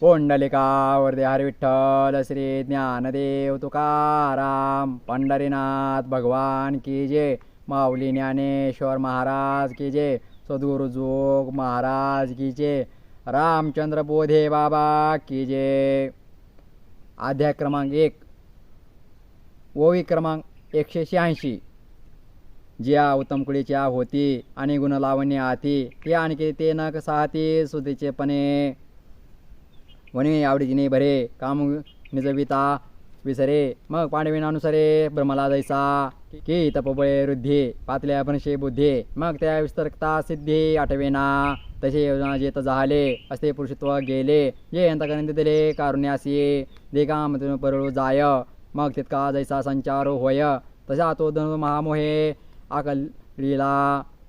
पुंडलिका वरदे विठ्ठल श्री ज्ञानदेव तुकाराम पंढरीनाथ भगवान की जे माऊली ज्ञानेश्वर महाराज की जे सद्गुरुजोग महाराज की जे रामचंद्र बोधे बाबा की जे अध्याय क्रमांक एक ओवी क्रमांक एकशे शहाऐंशी. ज्या उत्तमकुळीच्या होती आणि गुणलावण्य आती ते आणखी ते न कसाहती सुधीचेपणे वने आवडीने भरे काम निजविता विसरे। मग पांडवीनानुसरे ब्रह्मला जैसा। की तपबळे वृद्धे पातल्या बनशे बुद्धे। मग त्या विस्तरकता सिद्धी आठवेना। तसे योजना जेत झाले असते पुरुषत्व गेले। जे अंतकरण दिले कारुण्यासी देगामधून परळू जाय। मग तितका जैसा संचार होय। तसा तो धनु महामोहे आकलिला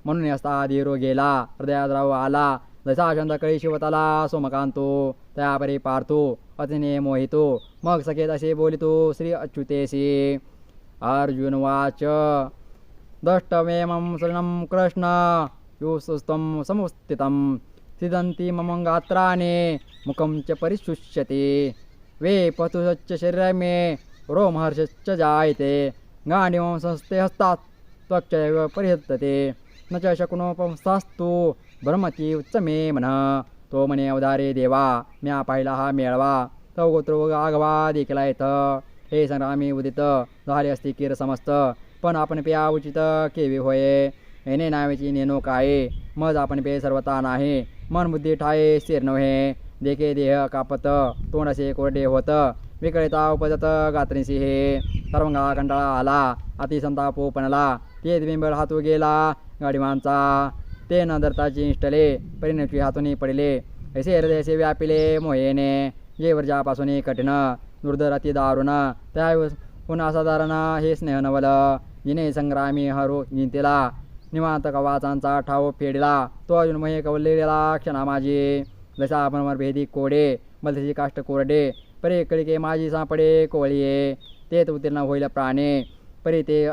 म्हणून असता धीरो गेला हृदयात आला। जसा चंद्रकळी शिवताला सोमकांतो त्यापरी पार्थो अतिने मोहितो मग सखेत असे बोलितो श्री अच्युतेशी. अर्जुन वाच दष्टमेमं शरणं कृष्ण योस्तम समुस्थितं सिदंती मम गात्राणि मुखं च परिशुष्यते। वे पतुश्च शरीर मे रोमहर्षश्च जायते गांडिवं संस्थे हस्तात् त्वच्चैव परिहृतते न च शक्नोपंसास्तु ब्रह्मती उच्च मे म्हण तो म्हणे अवधारे देवा म्या पाहिला हा मेळवा तो गोत्र आगवा देखील येत. हे संग्रामी उदित झाले असते किर समस्त पण आपण प्या उचित केवी होये. येणे नावेची नेनो काय मज आपण पे सर्वता नाही. मन बुद्धी ठाये स्थिर नव्हे. देखे देह कापत तोंड असे कोरडे होत. विकळिता उपजत गात्रीसी हे. सर्वंगा कंटाळा आला अतिसंतापोपणला ते बिंबळ हातू गेला गाडीमांचा ते न धरताची इंष्टले परिणती हातून पडले। ऐसे हृदयसे व्यापिले मोहेने जे वर्जापासून कठीण दुर्धर अति दारुण त्या पुन्हा साधारण हे स्नेह नवल जिने संग्रामी हरो जिंतेला निवांत कवाचांचा ठाव फेडला तो अजून महे कवलेला क्षणा माझी। जसा आपण भेदी कोडे बलतेची काष्ट कोरडे परे कळिके माझी सापडे कोळीये तेच उत्तीर्ण होईल प्राणे परी ते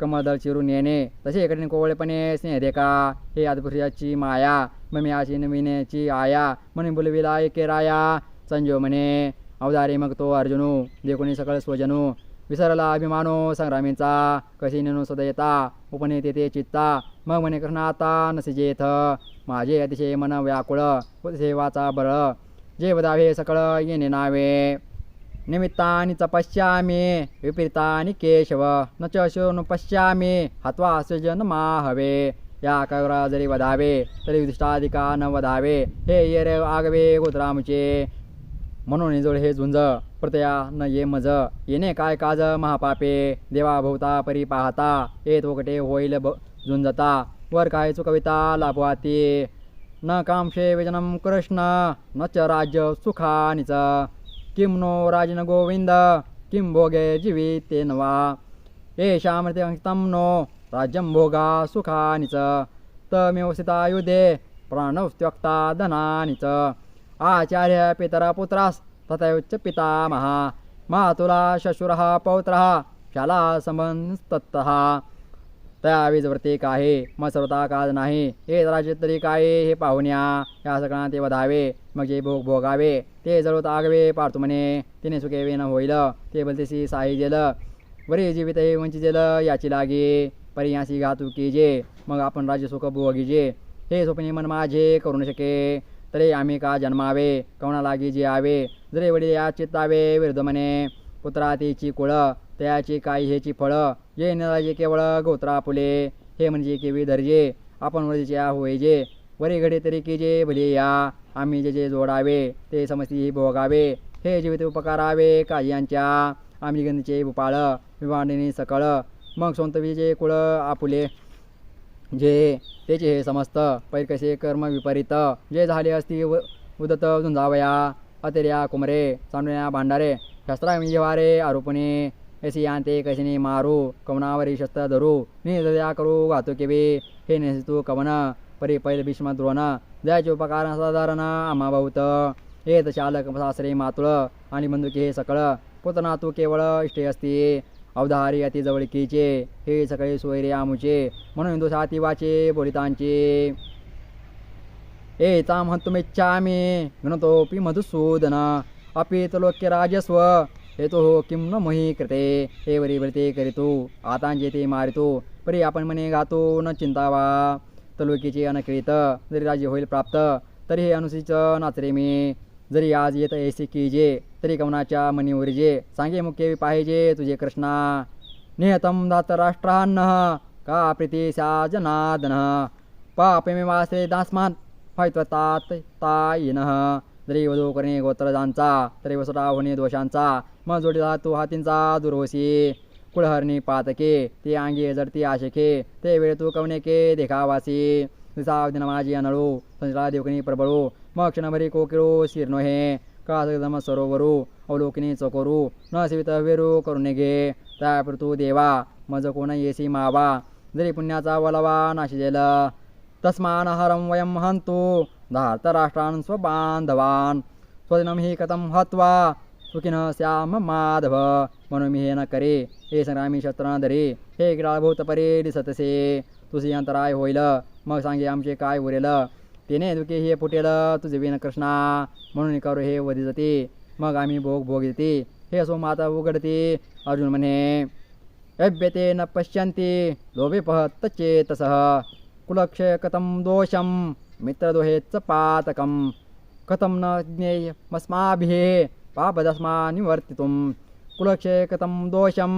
कमदल चिरून येणे. तसे इकडे कोवळेपणे स्नेह देखा हे आदिपुरुषाची माया ममी आशी नमिनेची आया. म्हणून बुलविला एके राया. संजो म्हणे अवधारे मग तो अर्जुनू देखुनी सकळ स्वजनू. विसरला अभिमानो संग्रामींचा. कशी नेनो सदयता उपने ते चित्ता. मग म्हणे कृष्ण आता नसिजेथ माझे अतिशय मन व्याकुळ. सेवाचा बळ. जे वदावे सकळ येणे नावे. निमित्तानि च पश्यामि विपरीतानि केशव न च शोनु पश्यामि हत्वा सृजन माहवे या कवरा जरी वधावे तरी युधिष्ठाधिका न वधावे हे ये रे आगवे गोत्रामुचे। म्हणून जोड हे झुंज प्रतया न ये मज। येणे काय काज महापापे? देवा भोवता परी पाहता ये तोकटे होईल ब झुंजता। वर काय चुकविता लाभवाती। न कामशे विजनम कृष्ण न च राज्य सुखानिच। किं नो राजन गोविंद किं भोगे जीवितेन वा? येषामृत्यं नो राज्यं भोगा सुखानि च। तमेव युधे प्राणस्त्यक्ता धनानि च। आचार्य पितरपुत्रास् तथैव च पितामहा। मातुला शशुरः पौत्रः शाला संबंधस्तत्तः त्या वीजवरती काहे मग सर्वता काज नाही। हे राजे तरी काय हे पाहुण्या या सगळ्यांना ते वधावे मग जे भोग भोगावे। ते जळवत आगवे पाडतो म्हणे तिने सुखे वेन होईल ते बलतेसी साई जेल वरी जीवित हे वंची जेल याची लागे परी यासी घातू की जे मग आपण राज्य सुख भोगीजे. हे स्वप्ने मन माझे करू न शके तरी आम्ही का जन्मावे कवणा लागी जे आवे जरी वडील या चित्तावे विरुद्ध म्हणे पुत्रातीची कुळ त्याची काही हेची फळं जे नराजे केवळ गोत्रा फुले हे म्हणजे केवी दर्जे आपण वरच्या होईजे वरी घडे तरी की जे भले या आम्ही जे जे जोडावे ते समस्ती भोगावे हे जीवित उपकारावे कायांच्या आम्ही गंधीचे भूपाळ विवाणीने सकळ मग सोंतवीचे विजे कुळ आपुले. जे त्याचे हे समस्त पैकसे कर्म विपरीत जे झाले असती व उदत झुंजावया अतिर्या कुमरे चांडण्या भांडारे शस्त्रा जेवारे आरोपणे ऐसी आणते कशीने मारू कवनावरी शस्त्र धरू निया करू घातू केवे हे नेसतू कवन परी पैल भीष्म द्रोण द्यायचे उपकार साधारण आमाभाऊत हे चालक सासरे मातुळ आणि बंदुके हे सकळ। पुतना तू केवळ इष्टे असते अवधारी अति जवळकीचे हे सगळे सोयरे आमुचे म्हणून हिंदू साती वाचे बोलितांचे एतां हन्तुमिच्छामि घ्नतोऽपि मधुसूदन। अपि लोक्य राजस्व हेतोः किं न मही कृते। हे वरी वृते करितो आतांजेते मारितो परी आपण म्हणे गातो न चिंतावा। तलोकीचे अनकळीत जरी राज्य होईल प्राप्त तरी हे अनुसूचित नाचरे मी. जरी आज येत ऐसे कीजे तरी कवनाच्या मनी उरजे सांगे मुख्य पाहिजे तुझे कृष्णा. निहतम दात राष्ट्रान्न का प्रीती साजनादन पापे मे वासे दास्मान् फायत्वतात तायिन. जरी वधू करणे गोत्रजांचा तरी वसुटा होणे दोषांचा. मग जोडीला तू हातींचा दुर्वसी कुळहरणी पातके ते अंगी जडती आशेके ते वेळ तू कवनेके देखावासी. दिसा दिनमाजी अनळू संजला देवकनी प्रबळू मग क्षणभरी कोकिळू शिरणो हे. कासम सरोवरू अवलोकिनी चकोरू न सेवित वेरू करून घे. त्यापर तू देवा मज कोण येसी मावा. जरी पुण्याचा वलवा नाशिजेल तस्मान हरं वयं हन्तु धार्तराष्ट्रान् स्वबांधवान स्वजनम हि कथं हत्वा सुखिन श्याम माधव म्हणून हे न करे हे संग्रामी शस्त्रांधरे हे गिराभूत परे दिसतसे तुझे अंतराय होईल. मग सांगे आमचे काय उरेल? तिने दुखे हे फुटेल तुझे विन कृष्णा म्हणून करू हे वधी जाते. मग आम्ही भोग भोग देते हे सो माता उघडते. अर्जुन म्हणे अभ्यते न पश्यन्ति लोभे पहत चेतसः कुलक्षय कथं दोषं मित्रदोहेच पातकं कथं न ज्ञेयमस्माभिः पापदस्मा निवर्तितुं कुलक्षय दोषं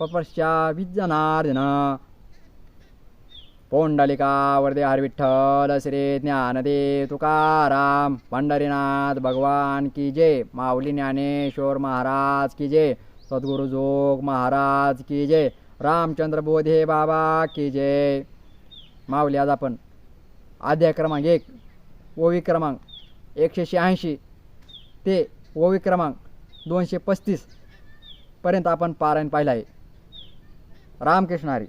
पपश्या विजनार्जन पोंडलिका वरदे हरविठ्ठल श्री ज्ञानदे तुकाराम पंढरीनाथ भगवान की जय। माऊली ज्ञानेश्वर महाराज की जय। सद्गुरु जोग महाराज की जय। रामचंद्र बोधे बाबा की जय। माऊली आज आपण अध्याय क्रमांक एक ओवी क्रमांक एकशे शहाऐंशी ते ओवी क्रमांक दोनशे पस्तीसपर्यंत आपण पारायण पाहिलं आहे. रामकृष्ण हरी.